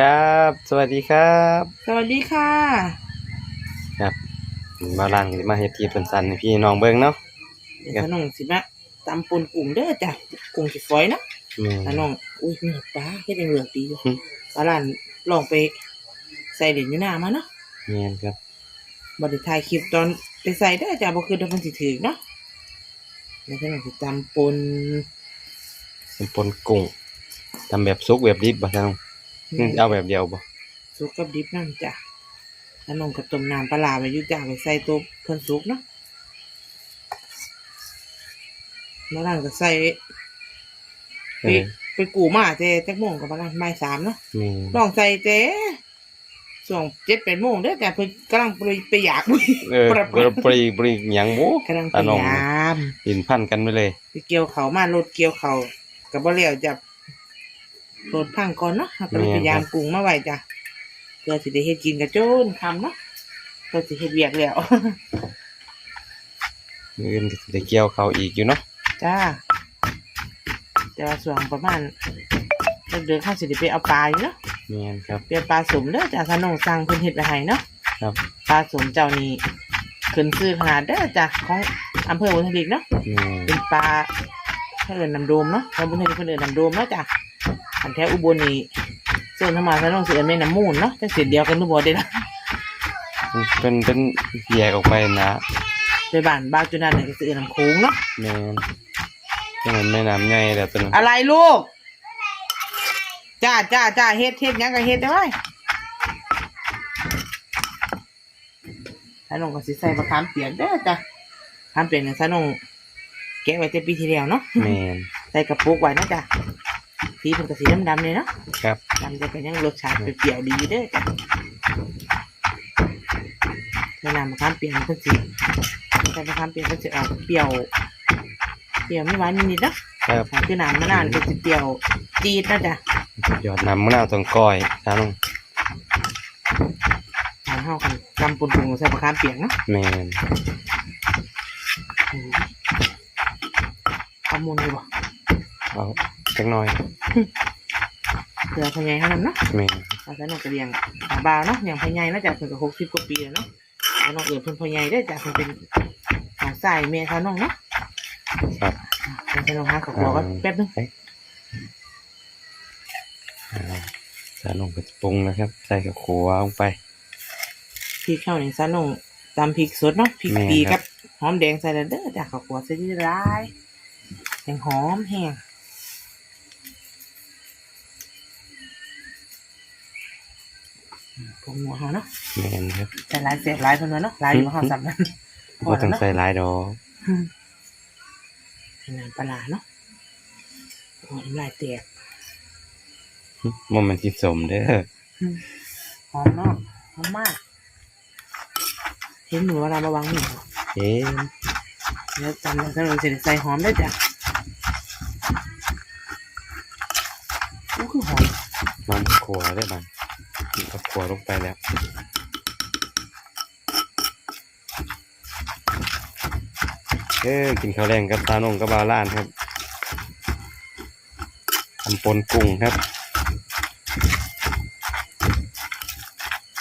ครับ สวัสดีครับสวัสดีค่ะ ครับมาล้างกันมาเฮ็ดทีเป็นสันให้พี่น้องเบิ่งเนาะเดี๋ยวขนมสิมาตำปนกุ้งเด้อจ้ะกุ้งสิฝอยนะแม่ขนมอุ้ยมีปลาเฮ็ดเองเหลืองดีอยู่อืมปลาลานลองไปใส่เด่นอยู่หน้ามาเนาะแม่นครับบ่ได้ถ่ายคลิปตอนไปใส่เด้อจ้ะบ่คือเดี๋ยวมันสิถึกเนาะเดี๋ยวขนมสิตำปนเป็นปนกุ้งทำแบบสุกแบบดิบบ่ท่านอื มเอาแบบเดียวบ่สุกกับดิบนั่นจ้ะขนมกับต้มน้ำปลาร้าไว้อยู่จ้ะไปใส่ตัวเพิ่นสุกเนาะแล้วหลังก็ใส่เอไปอไปกูมาเจจักโมงกับประมาณบ่ายสามเนาะแม่นลองใส่เจช่วงเจ็ดแปดโมงเด้อแต่เพิ่นกำลังไปไปอยาก เออปรับปรีปรีปรีหยังบ่กำลังพตาน้องยายามดินพันกันไปเลย ไปเกี่ยวเขามารถเกี่ยวเขากับบ่เลี้ยวจับ รถพังก่อนเนาะเราก็เลยพยายามปรุงมาไว้จ้ะเพื่อสิได้เฮ็ดกินกับโจนคำเนาะเพื่อสิเฮ็ดเวียกแล้วมื้ออื่นก็สิได้เกี่ยวเขาวอีกอยู่เนาะจ้าแต่ว่าส่วนประมาณเดินเข้าสิได้ไปเอาปลาอยู่เนาะแม่นครับ เปลี่ยนปลาสมเด้อจากขนมสั่งเพิ่นเฮ็ดไปให้เนาะครับ ปลาสมเจ้านี้ขึ้นซื้อขนาดเด้อจ้ะของอำเภอบุญทลิกเนาะ แม่นเป็นปลาเพิ่นเอิ้นน้ำโดมเนาะของบุญทลิกเพิ่นเอิ้นน้ำโดมเนาะจ้ะอั นแท้อุบลนี่ส่วนธรรมาสนองสิเอิ้นแม่น้ำมูลเนาะจังสิเดียวกันหรือบ่ได้ล่ะเป็นเป็นแยกออกไปนะไปบ้านบ้าวจุนันนี่ก็สิเอิ้นน้ำโขงเนาะแม่นจังนั้นแม่น้ำใหญ่แล้วตัวนั้นอะไรลูกจ้าจ้าจ้าเฮ็ดเฮ็ดหยังก็เฮ็ดได้ไว้สนองก็สิใส่มะขามเปียกเด้อจ้ะมะขามเปียกเนี่ยสนองแกะไว้แต่ปีที่แล้วเนาะ แม่น ใส่กระปุกไว้นะจ๊ะ สีเป็นกระสีดำๆเลยเนาะครับ ดำจะเป็นยังรสชาติเปรี้ยวๆดีอยู่เด้อจ้ะแนะนำมะขามเปียกมันก็สิใส่มะขามเปียกมันจะออกเปรี้ยว เปรี้ยวไม่หวานนิดๆเนาะครับถ้าคือน้ำมะนาวก็จะเปรี้ยวจี๊ดนะจ๊ะยอดน้ำมะนาวต้องก้อยตาน้องทานเข้ากันกำปนปรุงใส่มะขามเปียกเนาะแม่นโอ้ยเอามุนดีบ่เอา จักหน่อยเกลือพะไยให้นำเนาะแม่นอาจารย์น้องก็เลี้ยงหาบาวเนาะเลี้ยงพะไยมาจากเพิ่นก็หกสิบกว่าปีแล้วเนาะแล้วน้องเอ๋ยเพิ่นพะไยได้อจากเพิ่นเป็นหาสายเมียเขาน้องเนาะครับเพิ่นน้องหาขอขอก็แป๊บนึงอ่าตาน้องก็จะปรุงนะครับ ใส่กับขัวลงไปพริกเข้านี่ซะน้องตำพริกสดเนาะพริกแม่นปีครักับบหอมแดงใส่แล้วเด้อจากขอขอใส่ที่ร้ายแห้งหอมแห้ง ผงหัวเฮาเนาะแม่นครับใส่หลายเสียหลายเพิ่นว่าเนาะหลายอยู่บ่เฮาสำนั้นบ่ต้องใส่หลายดอกอืมน้ำปลาร้าเนาะโอ้ยน้ำลายแตกบ่แมันสิสมเด้อหอมเนาะหอมมากเห็นหนูเวลาระวังหนูเอ๊ะแล้วจำแล้วก็เลยจะใส่หอมได้จ้ะอู้คือหอม มันขัวได้อมันเอาขั วลงไปแล้วเอ้ยกินข้าวแรงกับตาน้องกับบาล้านครับทำปนกุ้งครับ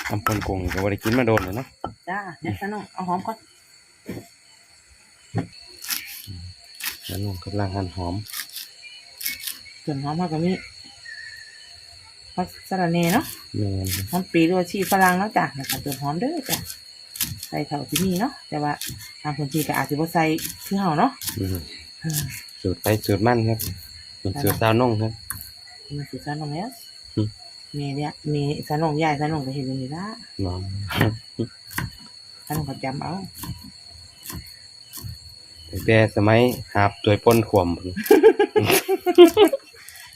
ทำปนกุ้งก็บ่ได้กินมาโดนเลยเนาะจ้าเดี๋ยวซะน้องเอาหอมก่อนแล้วน้องกำลังหั่นหอมส่วนหอมมากกว่านี้ พักสะระเนเนาะแม่นหอมปีด้วยชีฝรั่งเนาะจ้ะแล้วก็ตัวหอมเด้อจ้ะใส่เท่าที่นี่เนาะแต่ว่าทางคนที่ก็อาจจะบ่ใส่คือเฮาเนาะอืมอืมสูตรไปสูตรมั่นครับเป็นสูตรสาวนงครับ มันสิซะน้องแล้วอืม มีเนี่ยมีซะน้องยายซะน้องก็เห็นอย่างนี้ละน้องซะน้องก็จำเอาแต่สมัยหาบตัวยปนขวมพุ่น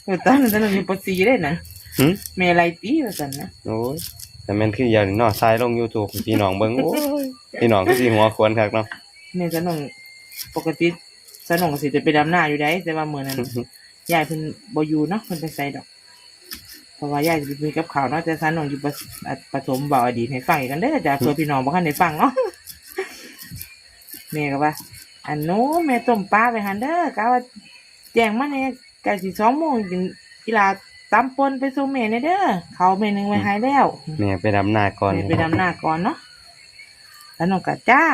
เออตอนนั้นซะน้องมีปอซีได้นะ หึแม่ไรตีว่าซั่นนะโอ้ยแต่แมันคืออย่างนี้เนาะทรายลง YouTube ให้พี่น้องเบิ่งโอ้ยพี่น้องคือสิหัวควรคักเนาะ แม่ซะน้องปกติซะน้องก็สิจะไปดำหน้าอยู่ได้แต่ว่ามื้อนั้น ยายเพิ่นบ่อยู่เนาะเพิ่นไปใส่ดอกเพราะว่ายายจะไปคุยกับเขาวเนาะแต่ซะน้องอยู่ประอะปฐมบ่าวอดีตให้ฟังอีกกันเด้อจ้ะเพื่อพี่น้องบ่คันได้ฟังเนาะแม่ก็ว่า อันโน้แม่ต้มปลาไปหันเด้อกะว่าแจ้งมาแหน่ใกล้สิ2โมงกินกีฬา ตตำปนไปสู่แม่เนเด้อเขาแม่หนึงไว้ให้แล้วแม่ไปดำนาก่อนแม่ไปดำหน้าก่อนเนาะแล้วน้องก็จ้า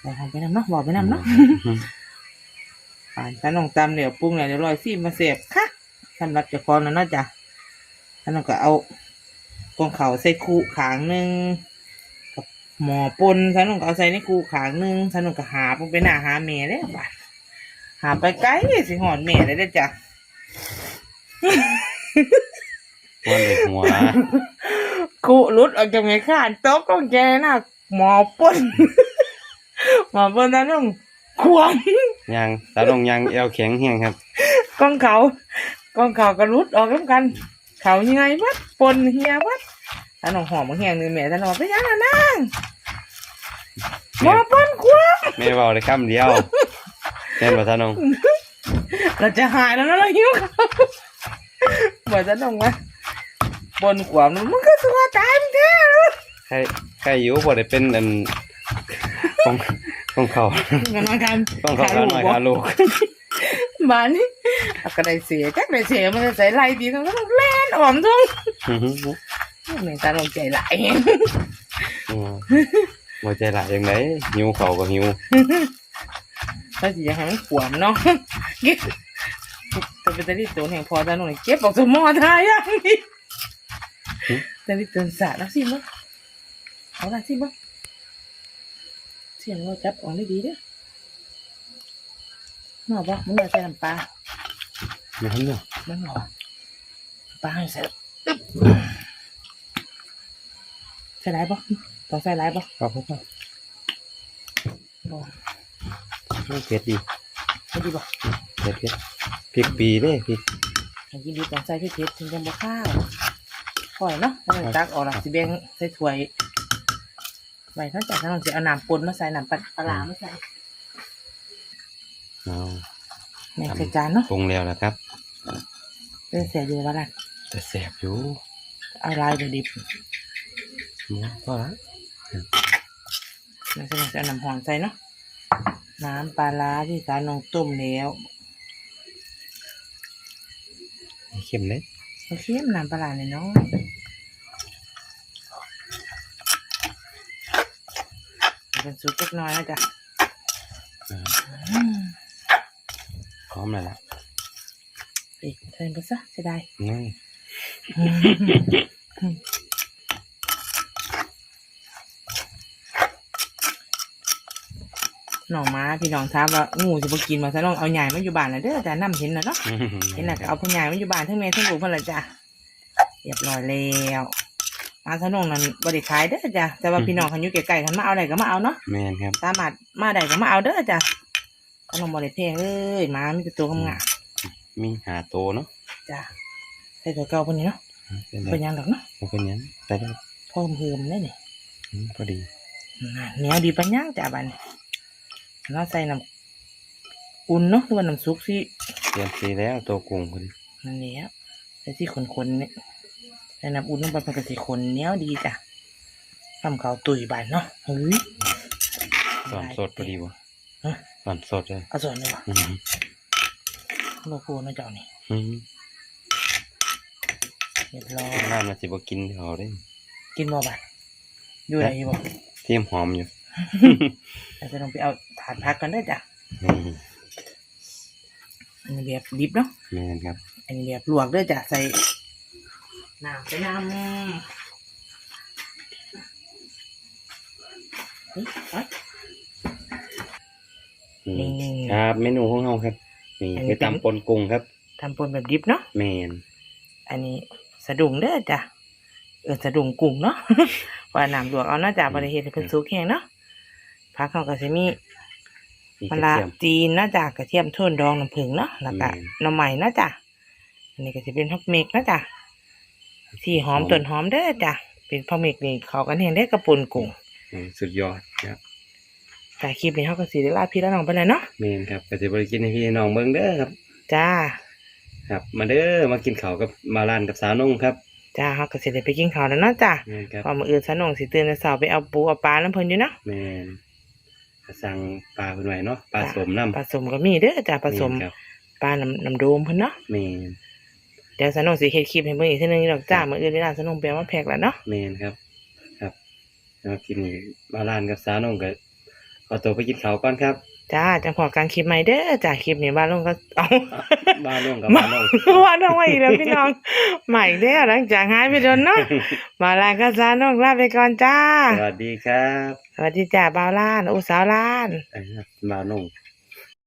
ไปทำไปนำเนาะบอกไปนำเนาะอ่าถ้าน้องตำเหนียวปรุงแล้วเดี๋ยวรอยซีมาเสียบค่ะสำหรับเจ้าของแล้วเนาะจ้ะถ้าน้องก็เอากองเขาใส่คูขางหนึ่งกับหมอปนถ้าน้องก็เอาใส่ในคูขางหนึ่งถ้าน้องก็หาปงไปหน้าหาแม่ได้บ่ะหาไปไกลสิหอนแม่ได้เด้อจ้ะ วันเด็กหัวกูรุดออกจากไงข้านโต๊ะก็แกน่ะหมอปนหมอปนถ้าน้องควงยังตาลงยังเอวแข็งแห้งครับกองเขากองเขาก็รุดออกแล้วกัน เขายังไงวัดปนเฮียวัดถ้าน้องหอมมาแห้งหนึ่งแม่ถ้าน้องไปยังน่ะนางหมอปนควงแม่เบาเลยคำเดียวแม่นบ่ตาลงเราจะหายแล้วนะเราหิวเขา เหมือนจะน้องว่าปนขวามมันก็ตัวตายมันแท้ใครใครอยู่บ่ได้เป็นอันของของเขากันมากันต้องเขาแล้วหน่อยค่ะลูกบ้านนี้เอากระไดเสียจักได้เสียมันจะใส่ไรดีต้องต้องแล่นหอมทุ่งแม่ตาลงใจไหลายอืมบ่ใจหลายจังไดหิวเขาก็หิวถ้าสิอยากให้มันขวามเนาะ เป็นตาลิตัวแห่งพอตาหน่อยเก็บออกสมอทายอย่างนี้ตาลิตัวสาดแล้วสิมั้งเอาละสิมั้งเสียงเราจับออกได้ดีเด้อหน่อบอกมันอยากใส่น้ำปลาไมันเนาะมันหน่อปลาให้ใส่อึ๊บใส่ไรบ่ต้องใส่ไรบ่ครับครับบ่เผ็ดดีไม่ดีบ่เผ็ดเผ็ด พริกปีเด้พริกให้กินดีต้องใส่ที่เผ็ดถึงจะบ่ข้าวปล่อยเนาะแล้วก็ตักออกละสิแบ่งใส่ถ้วยไว้นอกจากนั้นเราจะเอาน้ำปนมาใส่น้ำปลาปลาร้ามาใส่เอาในใส่จานเนาะปรุงแล้วนะครับเป็นเสียอยู่ว่าล่ะแต่แสบอยู่เอาลายเดี๋ยวดิบหมูพอละแล้วจะเอาน้ำหอมใส่เนาะน้ำปลาร้าที่สารนองต้มแล้ว ไม่ เค็มเลยโอเคน้ำปลาร้าเนี่ยเนาะเป็นซุปเล็กน้อยนะจ๊ะอ่าอืมพร้อมแล้วล่ะอีกเทินไปซะจะได้นี่น้ องมาพี่น้องถามว่างูจะมากินมาซะน้องเอาใหญ่มาอยู่บ้านแล้วเด้อแต่น้ำเห็นนะเนาะเห็นน่ะก็เอาผู้ใหญ่มาอยู่บ้านทั้งแม่ทั้งลูกเพิ่นละจ้ะเรียบร้อยแล้วมาซะน้องนั้นบ่ได้ขายเด้อจ้ะแต่ว่าพี่น้องเขาอยู่ไกลๆคันมาเอาได้ก็มาเอาเนาะแมนครับสามารถมาได้ก็มาเอาเด้อจ้ะขนมบ่ได้แพงเลยหมามีแต่ตัวงามมีหาโตเนาะๆจ้ะใส่ตัวเก่าเพิ่นนี่เนาะเป็นไรเป็นหยังดอกเนาะมันเป็นหยังแต่ได้พร้อมเพิ่มได้นี่อืมพอดีน่ะเหนียวดีปัญญังจ้ะบัดนี้ เราใส่น้ำอุ่นเนาะหรือว่าน้ำซุปสิเตรียมสีแล้วตัวกุ้งพอดีนั่นแหละใส่ที่ขนๆเนี่ยใส่น้ำอุ่นลงไปมันก็สิขนเหนียวดีจ้ะทำเขาวตุยบานเนาะเฮ้ยสอนสดพอดีวะฮะสอนสดเลยเอาส่วนเลยวะอืมโลโก้เนาะเจ้านี่อืมเรียบร้อยน่ามาสิบกินเขาได้ กินบ่บานอยู่ไหนอยู่บ่เทียมหอมอยู่ เราจะลองไปเอาถาดพักกันได้อจ้ะนี่อันนี้แบบดิบเนาะ แมนครับอันนี้แบบลวกเด้อจ้ะใส่น้ำใส่น้ำเฮ้ยเอาอืมนี่ครับเมนูของเราครับนี่อันนี้ไปตำปนกุ้งครับ ทำปนแบบดิบเนาะ แมนอันนี้สะดุ้งเด้อจ้ะ เออสะดุ้งกุ้งเนาะ ว่าน้ำลวกเอาเนาะจ้ะบริเฮ็ดให้เพิ่นสุกแห้งเนาะ ผักเขาก็สิมีมีมะกระระเทียม จีนเนาะจ้ะกระเทียมโทุ่นดองน้ำผึ้งเนาะแล้วก็แม่นหน่อไม้เนาะจ้ะอันนี้ก็สิเป็นผักเมกเนาะจ้ะที่หอมหอมต้นหอมเด้อจ้ะเป็นผักเมกนี่เขากันแห้งได้อกระปุนกุ้งอืมสุดยอดครับแต่คลิปนี้เขาก็สิได้ลาพี่แล้วน้องไปเลยเนาะแมนครับก็จะบริกินให้พี่น้องเบิ่งเด้อครับ จ้า ครับ มาเด้อมากินข้าวกับมาร้านกับสาวนุ่งครับจ้าเขาก็สิได้ไปกินข้าวแล้วเนาะจ้ะแมนครับพอมื้ออื่นสนองสิตื่นแต่เช้าไปเอาปูเอาปลาน้ำเพิ่นอยู่เนาะแมนก็ สั่งปลาเพิ่นไว้เนาะปลาสมน้ำปลาสมก็มีเด้อจ้ะปลาสมครับปลาน้ำน้ำโดมเพิ่นเนาะแมนเดี๋ยวสนองสิเฮ็ดคลิปให้เบิ่งอีกเทีนึงดอกจ้ามื้ออื่นเวลาสนองไปเอามาแพ็กแล้วเนาะแมนครับ ครับแล้วกินนี่บาลานกับสาวนงก็ขอตัวไปกินข้าวก่อนครับ จ้าจังพอกันคลิปใหม่เด้อจ้าคลิปนี้บ้านลงก็เอาบ้านนงกับมาบ้านนงว่าน้องว่าอีกแล้วพี่น้องใหม่เด้อหลังจากหายไปโดนเนาะมาลาก็ซาน้องลาไปก่อนจ้า สวัสดีครับ สวัสดีจ้าบ่าวล้านอุสาวล้านเอ้ยบ้านนง